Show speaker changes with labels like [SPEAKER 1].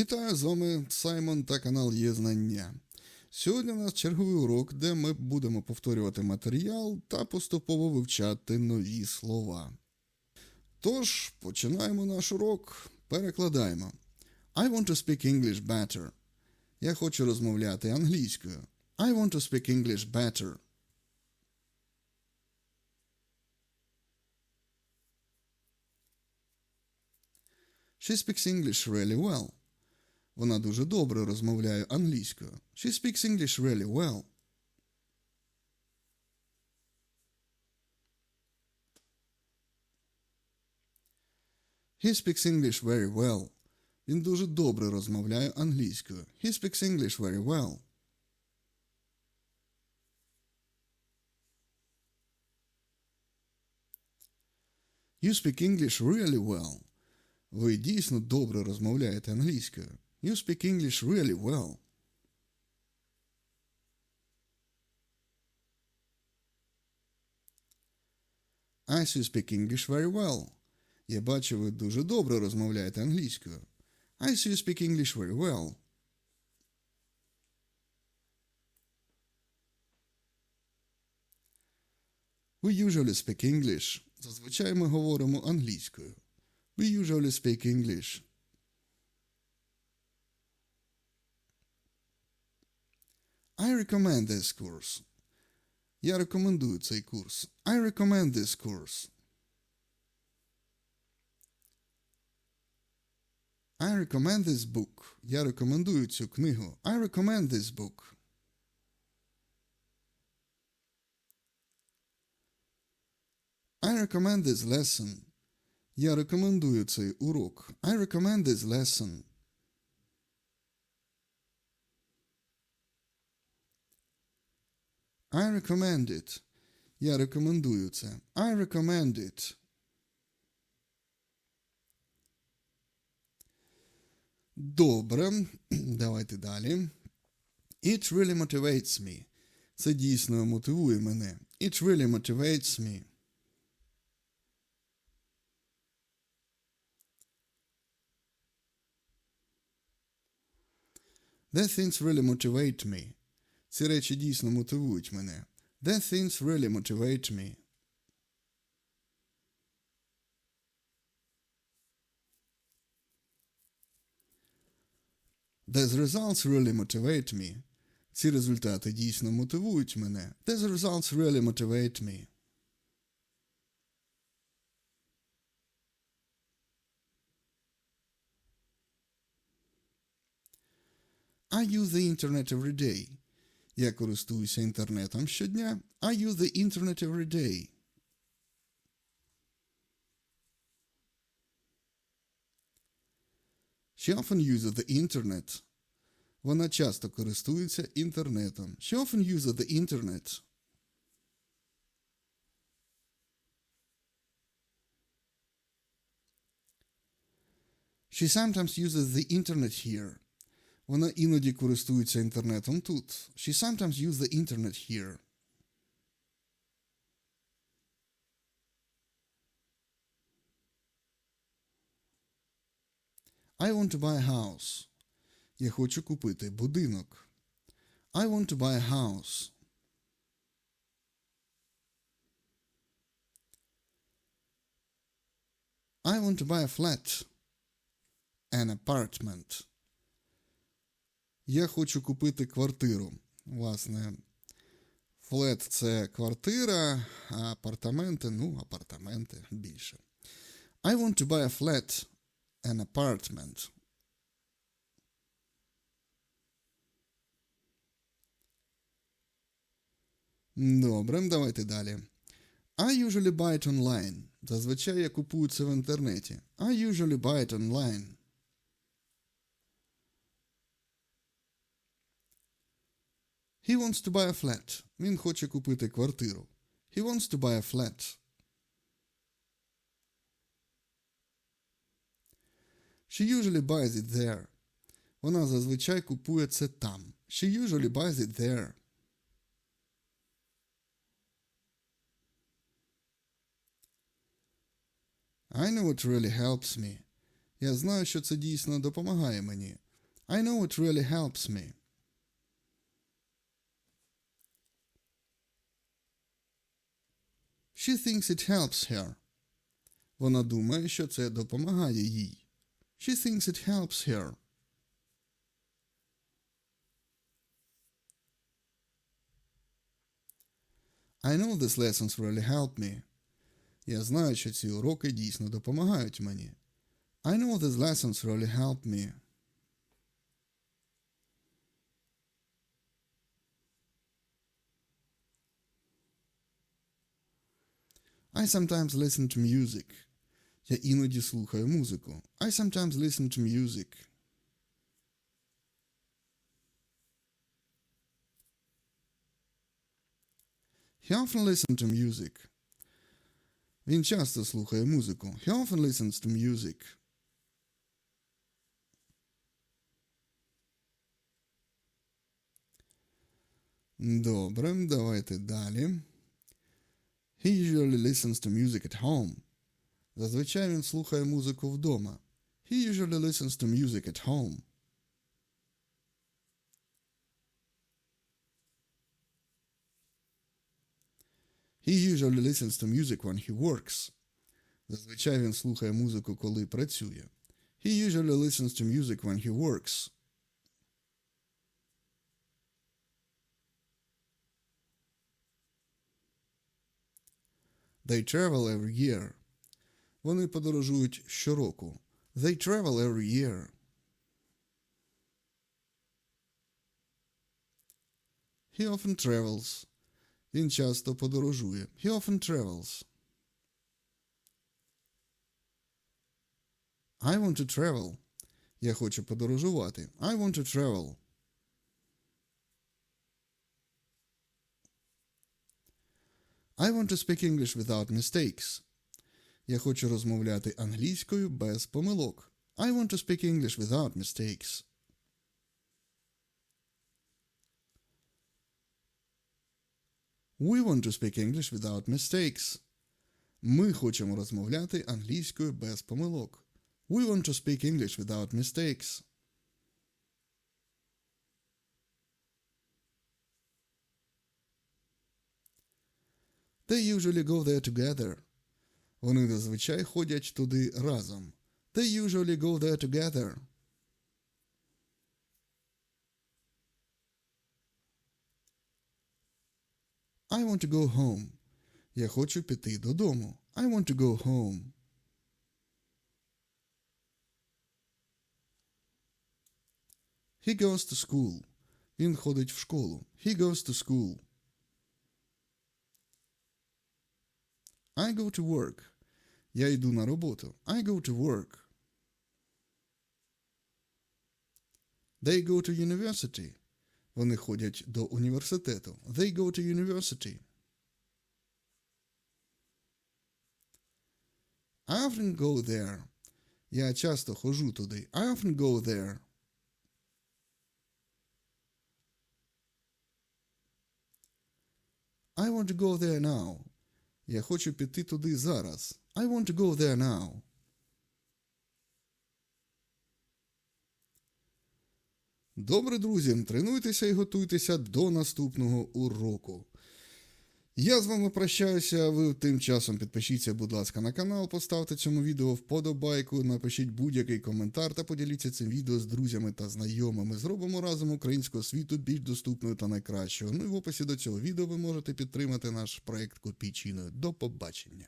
[SPEAKER 1] Вітаю з вами Саймон та канал Є Знання. Сьогодні у нас черговий урок, де ми будемо повторювати матеріал та поступово вивчати нові слова. Тож, починаємо наш урок. Перекладаємо. I want to speak English better. Я хочу розмовляти англійською. I want to speak English better. She speaks English really well. Вона дуже добре розмовляє англійською. She speaks English really well. He speaks English very well. Він дуже добре розмовляє англійською. He speaks English very well. You speak English really well. Ви дійсно добре розмовляєте англійською. You speak English really well. I see you speak English very well. Я бачу, ви дуже добре розмовляєте англійською. I see you speak English very well. We usually speak English. Зазвичай ми говоримо англійською. We usually speak English. I recommend this course. Я рекомендую цей курс. I recommend this course. I recommend this book. Я рекомендую цю книгу. I recommend this book. I recommend this lesson. Я рекомендую цей урок. I recommend this lesson. I recommend it. Я рекомендую це. I recommend it. Добре, давайте далі. It really motivates me. Це дійсно мотивує мене. It really motivates me. That things really motivate me. Ці речі дійсно мотивують мене. That things really motivate me. These results really motivate me. Ці результати дійсно мотивують мене. These results really motivate me. I use the internet every day. Я користуюся інтернетом щодня. I use the internet every day. She often uses the internet. Вона часто користується інтернетом. She often uses the internet. She sometimes uses the internet here. Вона іноді користується інтернетом тут. She sometimes uses the internet here. I want to buy a house. Я хочу купити будинок. I want to buy a house. I want to buy a flat. An apartment. Я хочу купити квартиру. Власне, флет це квартира, а апартаменти, ну, апартаменти більше. I want to buy a flat, an apartment. Добре, давайте далі. I usually buy it online. Зазвичай я купую це в інтернеті. I usually buy it online. He wants to buy a flat. Він хоче купити квартиру. He wants to buy a flat. She usually buys it there. Вона зазвичай купує це там. She usually buys it there. I know it really helps me. Я знаю, що це дійсно допомагає мені. I know it really helps me. She thinks it helps her. Вона думає, що це допомагає їй. She thinks it helps her. I know these lessons really help me. Я знаю, що ці уроки дійсно допомагають мені. I know these lessons really help me. I sometimes listen to music. Я іноді слухаю музику. I sometimes listen to music. He often listens to music. Він часто слухає музику. He often listens to music. Добре, давайте далі. He usually listens to music at home. Зазвичай він слухає музику вдома. He usually listens to music at home. He usually listens to music when he works. Зазвичай він слухає музику, коли працює. He usually listens to music when he works. They travel every year. Вони подорожують щороку. They travel every year. He often travels. Він часто подорожує. He often travels. I want to travel. Я хочу подорожувати. I want to travel. I want to speak English without mistakes. Я хочу розмовляти англійською без помилок. I want to speak English without mistakes. We want to speak English without mistakes. Ми хочемо розмовляти англійською без помилок. We want to speak English without mistakes. They usually go there together. Вони зазвичай ходять туди разом. They usually go there together. I want to go home. Я хочу піти додому. I want to go home. He goes to school. Він ходить в школу. He goes to school. I go to work. Я йду на роботу. I go to work. They go to university. Вони ходять до університету. They go to university. I often go there. Я часто ходжу туди. I often go there. I want to go there now. Я хочу піти туди зараз. I want to go there now. Добре, друзі, тренуйтеся і готуйтеся до наступного уроку. Я з вами прощаюся. Ви тим часом підпишіться, будь ласка, на канал, поставте цьому відео вподобайку, напишіть будь-який коментар та поділіться цим відео з друзями та знайомими. Зробимо разом українського світу більш доступною та найкращою. Ну і в описі до цього відео ви можете підтримати наш проект копійчиною. До побачення.